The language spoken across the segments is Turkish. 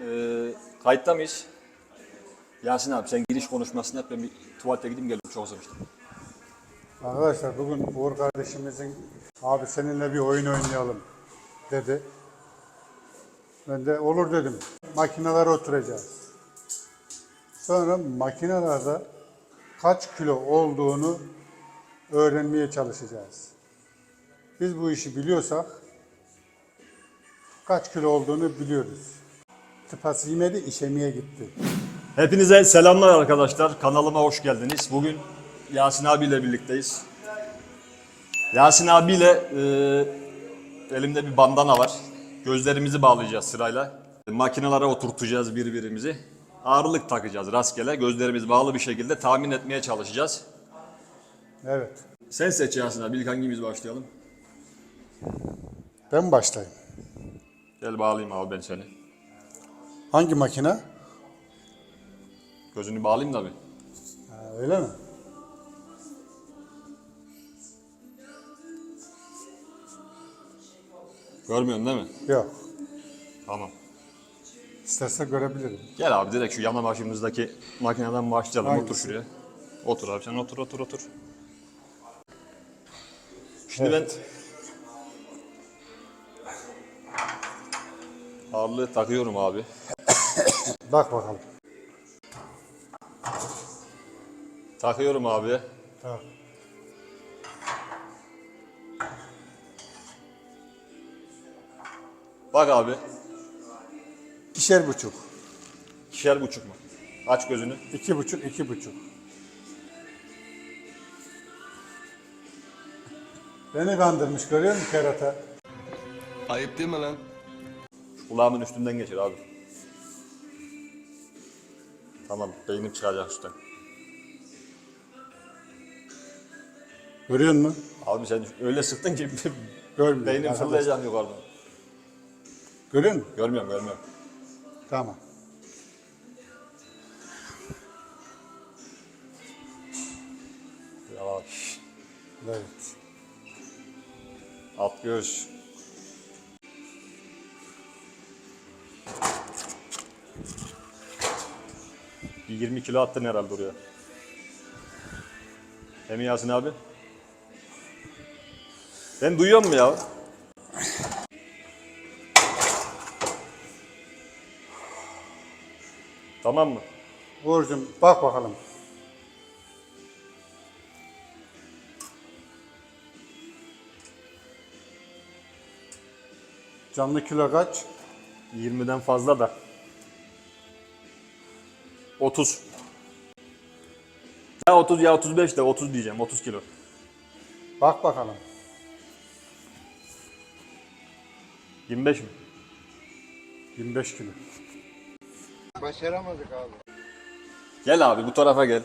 Ee, kayıtta mıyız? Yasin abi sen giriş konuşmasını yap ben bir tuvalete gideyim gelirim çok özlemiştim. Arkadaşlar bugün Uğur kardeşimizin abi seninle bir oyun oynayalım dedi. Ben de olur dedim. Makinelere oturacağız. Sonra makinelerde kaç kilo olduğunu öğrenmeye çalışacağız. Biz bu işi biliyorsak kaç kilo olduğunu biliyoruz. Tıpası yemedi, işemeye gitti. Hepinize selamlar arkadaşlar. Kanalıma hoş geldiniz. Bugün Yasin abiyle birlikteyiz. Yasin abiyle e, elimde bir bandana var. Gözlerimizi bağlayacağız sırayla. Makinelere oturtacağız birbirimizi. Ağırlık takacağız rastgele. Gözlerimiz bağlı bir şekilde tahmin etmeye çalışacağız. Evet. Sen seç Yasin abi. İlk hangimiz başlayalım? Ben başlayayım. Gel bağlayayım abi ben seni. Hangi makine? Gözünü bağlayayım da bir. Ha, öyle mi? Görmüyorsun değil mi? Yok. Tamam. İstersen görebilirim. Gel abi direkt şu yana başımızdaki makineden başlayalım. Otur Hangisi? şuraya. Otur abi sen otur otur otur. Şimdi Evet. ben ağırlığı takıyorum abi. Bak bakalım. Takıyorum abi. Tamam. Bak abi. İkişer buçuk. İkişer buçuk mu? Aç gözünü. İki buçuk, iki buçuk. Beni kandırmış görüyor musun kerata? Ayıp değil mi lan? Kulağımın üstünden geçir abi. Tamam beynim çıkacak üstten. Görüyor musun? Abi sen öyle sıktın ki Görmüyor. beynim Arkadaş. fırlayacak yukarıdan. Görüyor musun? Görmüyorum görmüyorum. Tamam. Yavaş. Evet. Alt göğüs. Bir 20 kilo attın herhalde oraya. Emin Yasin abi. Ben duyuyor mu ya? Tamam mı? Uğur'cum bak bakalım. Canlı kilo kaç? 20'den fazla da. 30. Ya 30 ya 35 de 30 diyeceğim 30 kilo. Bak bakalım. 25 mi? 25 kilo. Başaramadık abi. Gel abi bu tarafa gel.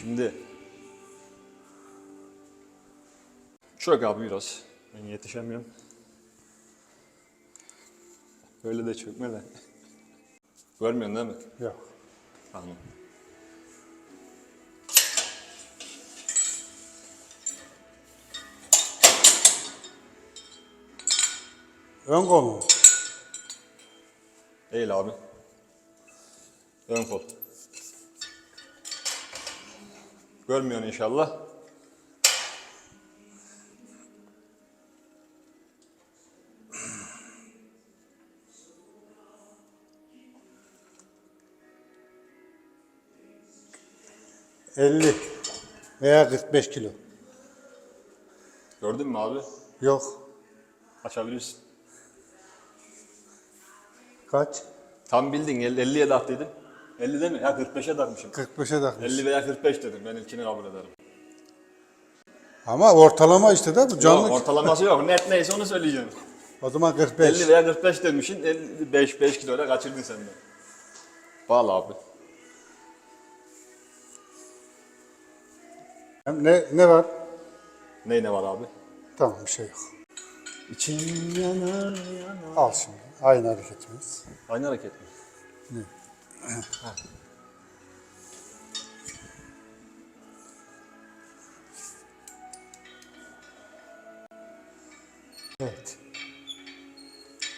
Şimdi çök abi biraz. Ben yetişemiyorum. Öyle de çökme de. Görmüyorsun değil mi? Yok. Tamam. Ön kol mu? Değil abi. Ön kol. Görmüyorsun inşallah. ...50 veya 45 kilo. Gördün mü abi? Yok. Açabilirsin. Kaç? Tam bildin 50 50'ye taktıydın. 50 değil mi? Ya 45'e takmışım. 45'e takmış. 50 veya 45 dedim. Ben ilkini kabul ederim. Ama ortalama işte de bu canlı. Yok, ortalaması yok. Net neyse onu söyleyeceğim. O zaman 45. 50 veya 45 demişsin. 55 5 kiloyla kaçırdın sen de. Bağla abi. Ne, ne var? Ney ne var abi? Tamam bir şey yok. İçin yanar yanar. Al şimdi. Aynı hareketimiz. Aynı hareket mi? Evet.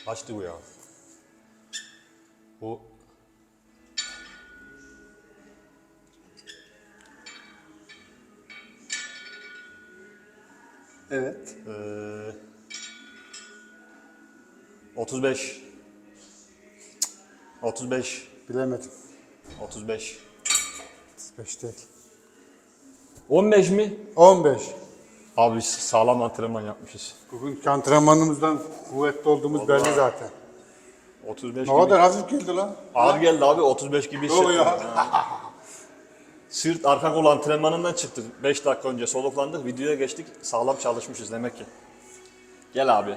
Kaçtı bu ya? Bu Evet. eee 35 35 Bilemedim. 35 5 değil. 15 mi? 15. Abi biz sağlam antrenman yapmışız. Bugün antrenmanımızdan kuvvetli olduğumuz belli zaten. 35 Ne gibi. kadar hafif geldi lan. Ağır geldi abi 35 gibi Ne hissettim. ya? Sırt arka kol antrenmanından çıktık. 5 dakika önce soluklandık. Videoya geçtik. Sağlam çalışmışız demek ki. Gel abi.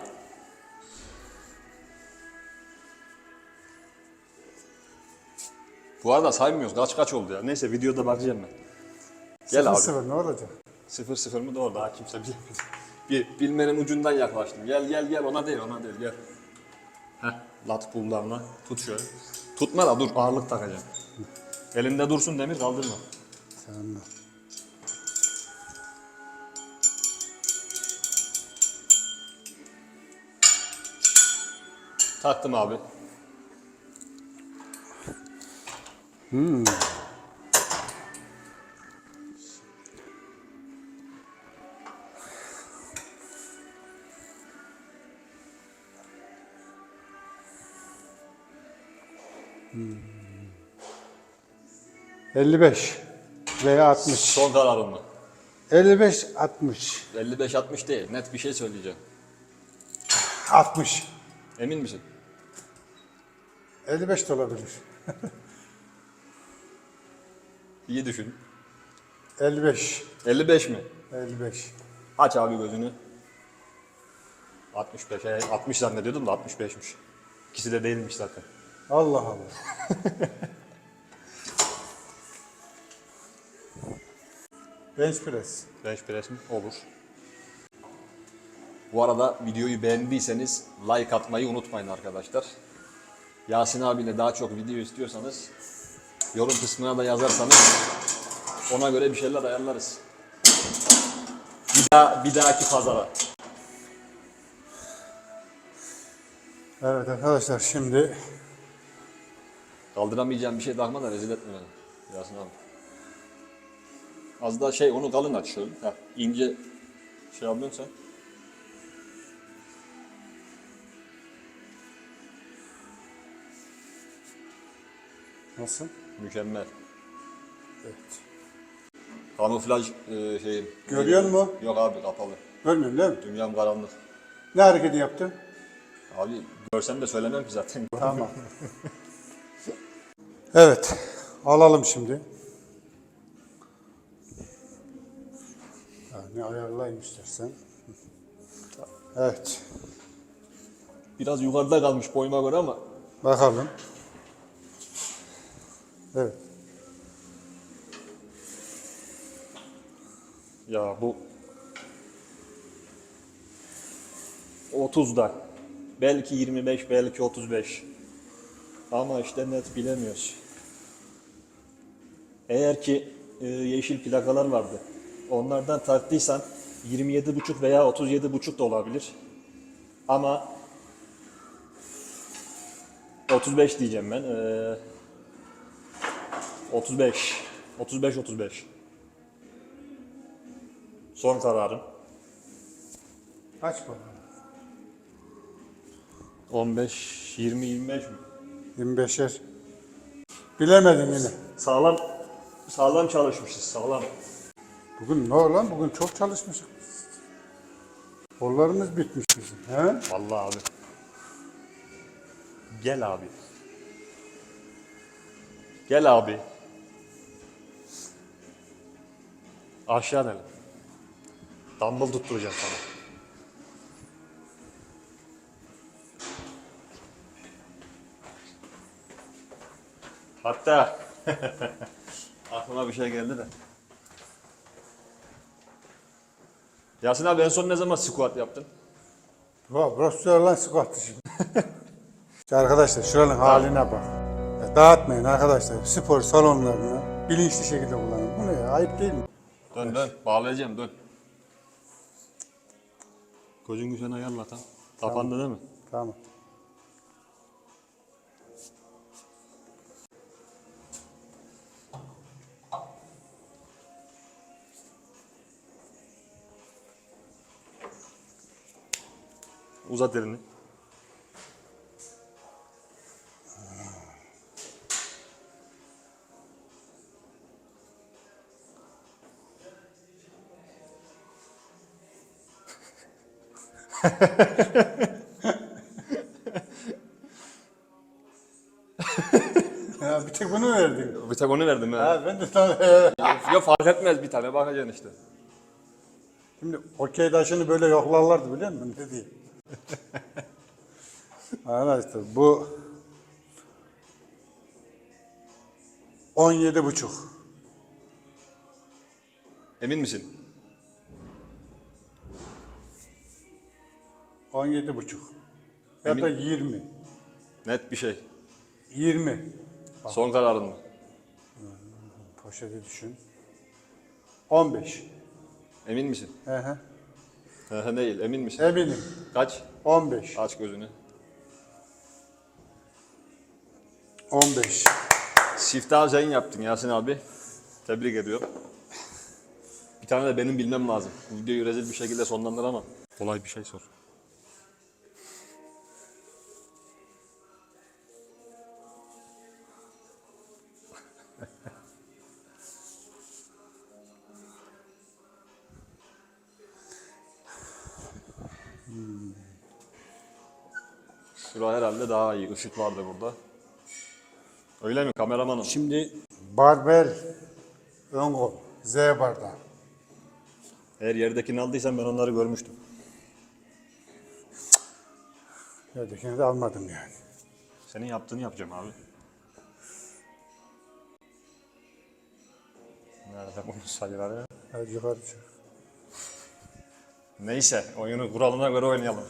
Bu arada saymıyoruz. Kaç kaç oldu ya. Neyse videoda bakacağım ben. Gel abi. 0 ne olacak? 0-0 mı doğru daha kimse bilemedi. Bir bilmenin ucundan yaklaştım. Gel gel gel ona değil ona değil gel. Heh lat pulllarına tut şöyle. Tutma da dur ağırlık takacağım. Elinde dursun demir kaldırma. Tamam. Taktım abi. Hmm. 55 veya 60. Son kararım mı? 55 60. 55-60 değil. Net bir şey söyleyeceğim. 60. Emin misin? 55 de olabilir. İyi düşün. 55. 55 mi? 55. Aç abi gözünü. 65. e, 60 zannediyordum da 65'miş. İkisi de değilmiş zaten. Allah Allah. Bench press. Bench press mi? Olur. Bu arada videoyu beğendiyseniz like atmayı unutmayın arkadaşlar. Yasin abiyle daha çok video istiyorsanız yorum kısmına da yazarsanız ona göre bir şeyler ayarlarız. Bir daha bir dahaki pazara. Evet arkadaşlar şimdi Kaldıramayacağım bir şey takma da rezil etme beni. Yasin abi. Az daha şey onu kalın aç şöyle. Heh, ince şey yapıyorsun sen. nasıl? Mükemmel. Evet. Kamuflaj e, şeyim. Görüyor musun? Yok abi kapalı. Görmüyorsun değil mi? Dünyam karanlık. Ne hareketi yaptın? Abi görsem de söylemem ki zaten. Tamam. evet. Alalım şimdi. Yani ayarlayayım istersen. Evet. Biraz yukarıda kalmış boyuma göre ama Bakalım. Evet. ya bu 30'da. Belki 25, belki 35. Ama işte net bilemiyoruz. Eğer ki e, yeşil plakalar vardı. Onlardan taktıysan 27,5 veya 37,5 da olabilir. Ama 35 diyeceğim ben. Ee, 35. 35 35. Son kararım. Kaç bakalım? 15 20 25 mi? 25'er. Bilemedin yine. Sağlam sağlam çalışmışız. Sağlam. Bugün ne lan? Bugün çok çalışmışız. Kollarımız bitmiş bizim. He? Vallahi abi. Gel abi. Gel abi. Aşağı inelim. Dumbbell tutturacağım sana. Hatta aklıma bir şey geldi de. Yasin abi en son ne zaman squat yaptın? Va, burası lan squat'ı şimdi. İşte arkadaşlar şuranın haline bak. Ya dağıtmayın arkadaşlar. Spor salonlarını bilinçli şekilde kullanın. Bu ne ya? Ayıp değil mi? Dön dön. Bağlayacağım dön. Gözün sen ayarla tam. Kapandı değil mi? Tamam. Uzat elini. Ya bir tek bunu verdin. Bir tek onu verdim ha. Ha ben de sana ya fark etmez bir tane bakacaksın işte. Şimdi okey taşını böyle yoklarlardı biliyor musun? Ne diyeyim? Arkadaşlar bu 17 buçuk. Emin misin? 17 buçuk. Ya da 20. Net bir şey. 20. Son kararın mı? Poşeti düşün. 15. Emin misin? Hı hı. Değil, emin misin? Eminim. Kaç? 15. Aç gözünü. 15. Siftah sen yaptın Yasin abi. Tebrik ediyorum. Bir tane de benim bilmem lazım. Videoyu rezil bir şekilde sonlandıramam. Kolay bir şey sor. Daha iyi. Işık vardı burada. Öyle mi kameramanım? Şimdi barbel ön kol. Z bardağı. Eğer yerdekini aldıysan ben onları görmüştüm. Yerdekini de almadım yani. Senin yaptığını yapacağım abi. Nerede bunun sayıları? Hadi yukarı çık. Neyse, oyunu kuralına göre oynayalım.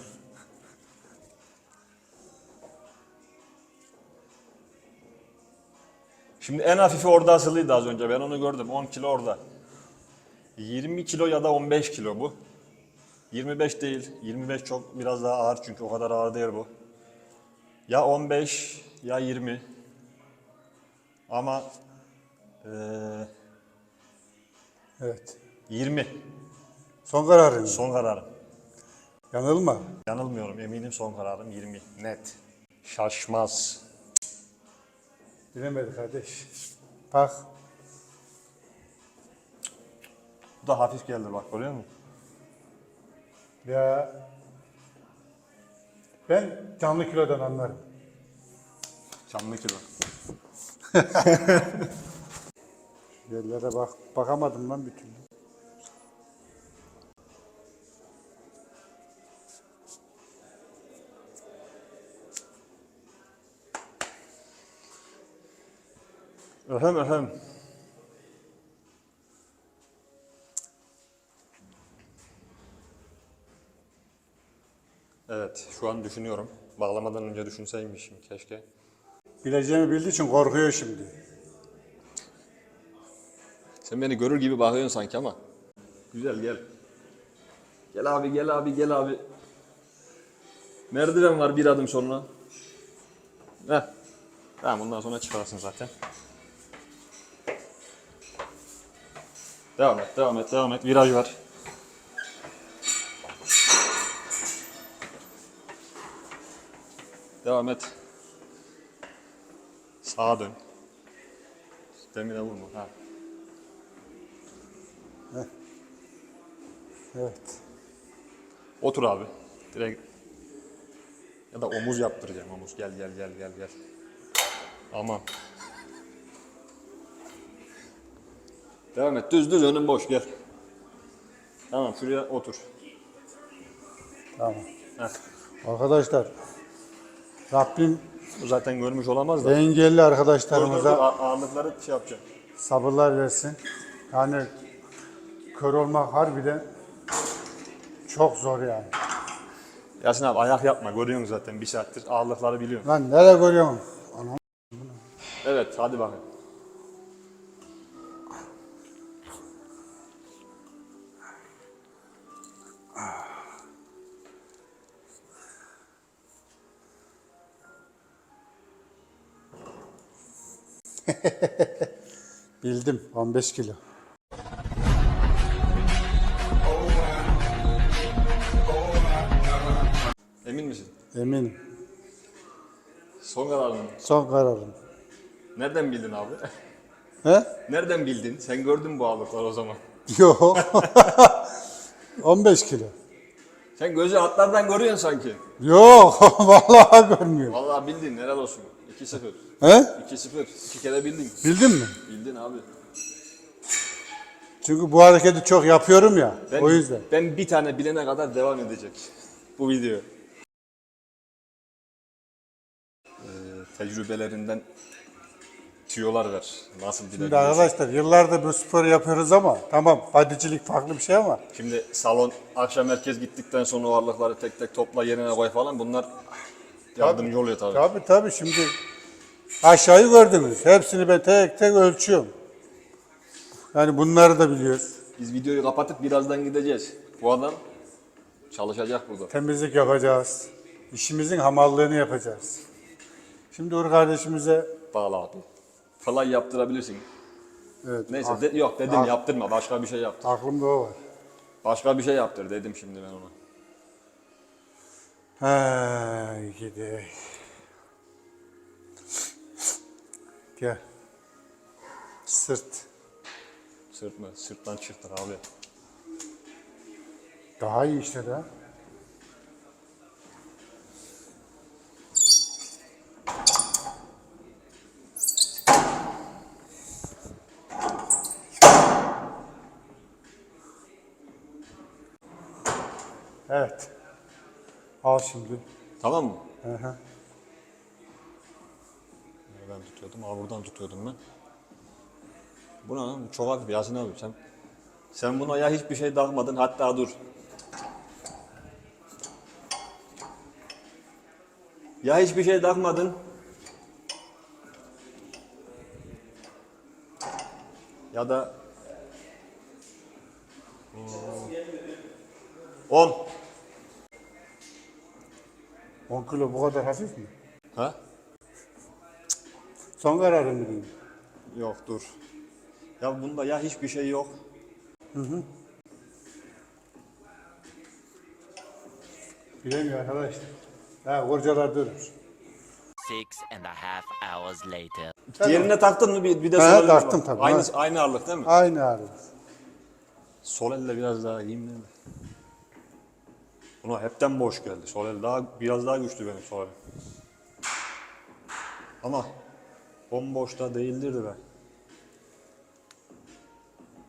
Şimdi en hafifi orada asılıydı az önce. Ben onu gördüm. 10 kilo orada. 20 kilo ya da 15 kilo bu. 25 değil. 25 çok biraz daha ağır çünkü o kadar ağır değil bu. Ya 15 ya 20. Ama eee Evet. 20. Son kararın. Son kararım. Yanılma. Yanılmıyorum eminim son kararım 20. Net. Şaşmaz. Bilemedi kardeş. Bak. Bu da hafif geldi bak görüyor musun? Ya ben canlı kilodan anlarım. Canlı kilo. Yerlere bak bakamadım lan bir türlü. Öhem öhem. Evet şu an düşünüyorum. Bağlamadan önce düşünseymişim keşke. Bileceğimi bildiği için korkuyor şimdi. Sen beni görür gibi bakıyorsun sanki ama. Güzel gel. Gel abi gel abi gel abi. Merdiven var bir adım sonra. Heh. Tamam bundan sonra çıkarsın zaten. Devam et, devam et, devam et. Viraj var. Devam et. Sağa dön. Demine vurma. Ha. Evet. Otur abi. Direkt ya da omuz yaptıracağım omuz. Gel gel gel gel gel. Aman. Devam et. Düz düz önün boş gel. Tamam şuraya otur. Tamam. Heh. Arkadaşlar Rabbim Bu zaten görmüş olamaz da. engelli Dur, dur, dur. arkadaşlarımıza Ağ- Ağırlıkları şey yapacağım. sabırlar versin. Yani kör olmak harbiden çok zor yani. Yasin abi ayak yapma. Görüyorsun zaten bir saattir. Ağırlıkları biliyorsun. Lan nereye görüyorsun? Anam. Evet hadi bakın. Bildim 15 kilo. Emin misin? Eminim. Son kararın mı? Son kararım. Nereden bildin abi? He? Nereden bildin? Sen gördün bu ağırlıkları o zaman. Yok. 15 kilo. Sen gözü atlardan görüyorsun sanki. Yok. Vallahi görmüyorum. Vallahi bildin helal olsun. 2-0. He? 2-0. İki kere bildin. Bildin mi? Bildin abi. Çünkü bu hareketi çok yapıyorum ya. Ben, o yüzden. Ben bir tane bilene kadar devam edecek bu video. Ee, tecrübelerinden tüyolar ver. Nasıl Şimdi bilebiliyorsun? arkadaşlar yıllardır bu sporu yapıyoruz ama tamam badicilik farklı bir şey ama Şimdi salon akşam herkes gittikten sonra o ağırlıkları tek tek topla yerine koy falan bunlar yardımcı oluyor tabii. tabii tabii şimdi aşağıyı gördünüz. Hepsini ben tek tek ölçüyorum. Yani bunları da biliyoruz. Biz videoyu kapatıp birazdan gideceğiz. Bu adam çalışacak burada. Temizlik yapacağız. İşimizin hamallığını yapacağız. Şimdi Uğur kardeşimize Bağla abi. Fly yaptırabilirsin. evet, Neyse ak- de- yok dedim ak- yaptırma başka bir şey yaptır. aklımda o var. Başka bir şey yaptır dedim şimdi ben ona. Hay gidi. Gel. Sırt. Sırt mı? Sırttan çıktır abi. Daha iyi işte de. Evet. Al şimdi. Tamam mı? Hı hı. Nereden tutuyordum? Aa buradan tutuyordum ben. Bu ne lan? Bu Çok hafif Yasin abi sen. Sen buna ya hiçbir şey takmadın hatta dur. Ya hiçbir şey takmadın. Ya da 10. 10 kilo bu kadar hafif mi? Ha? Son kararın mı diyeyim? Yok dur. Ya bunda ya hiçbir şey yok. Bilemiyor arkadaşlar. Ha kurcalar durur. Six and a half hours later. Diğerine taktın mı bir, bir de sol elle taktım bak. tabii, Aynı, ha. aynı ağırlık değil mi? Aynı ağrı. Sol elle biraz daha iyiyim değil mi? Buna hepten boş geldi. Sol daha, biraz daha güçlü benim sol. Ama bomboş da değildir de ben.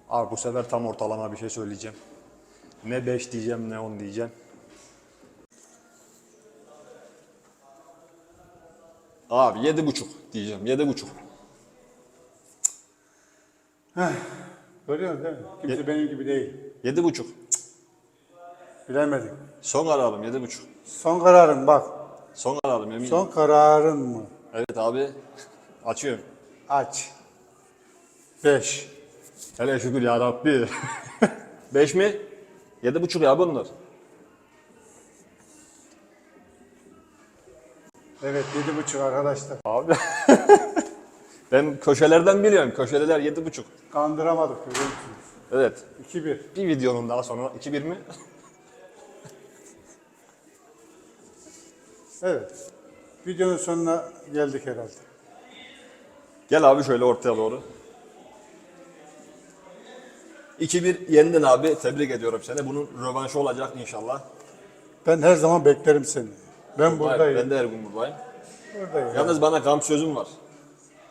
Abi bu sefer tam ortalama bir şey söyleyeceğim. Ne 5 diyeceğim ne 10 diyeceğim. Abi 7,5 diyeceğim. 7,5. Görüyorsun değil mi? Kimse benim gibi değil. 7,5. Bilemedim. Son kararım yedi buçuk. Son kararın bak. Son kararım eminim. Son kararın mı? Evet abi. Açıyorum. Aç. Beş. Hele şükür ya Rabbi. Beş mi? Yedi buçuk ya bunlar. Evet yedi buçuk arkadaşlar. Abi. ben köşelerden biliyorum. Köşeler yedi buçuk. Kandıramadık. Evet. İki bir. Bir videonun daha sonra. iki bir mi? Evet. Videonun sonuna geldik herhalde. Gel abi şöyle ortaya doğru. 2-1 yendin abi. Tebrik ediyorum seni. Bunun rövanşı olacak inşallah. Ben her zaman beklerim seni. Ben buradayım. Ben de her gün buradayım. Buradayım. Yalnız bana kamp sözüm var.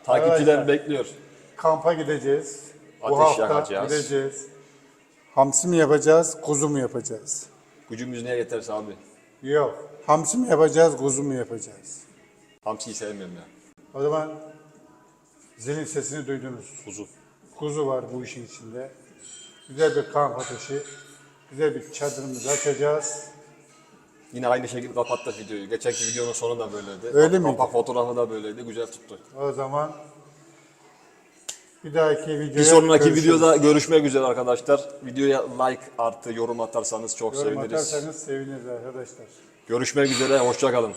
Takipçiler Arkadaşlar. bekliyor. Kampa gideceğiz. Ateş Bu hafta yakacağız. gideceğiz. Hamsi mi yapacağız, kuzu mu yapacağız? Gücümüz neye yeterse abi. Yok. Hamsi mi yapacağız, kuzu mu yapacağız? Hamsiyi sevmiyorum ya. O zaman zilin sesini duydunuz. Kuzu. Kuzu var bu işin içinde. Güzel bir kamp ateşi. Güzel bir çadırımızı açacağız. Yine aynı şekilde kapattık videoyu. Geçenki videonun sonu da böyleydi. Öyle Kapak miydi? fotoğrafı da böyleydi. Güzel tuttu. O zaman bir dahaki videoya Bir sonraki görüşürüz. videoda görüşmek üzere arkadaşlar. Videoya like artı yorum atarsanız çok Yorum seviniriz. atarsanız seviniriz arkadaşlar. Görüşmek üzere. Hoşçakalın.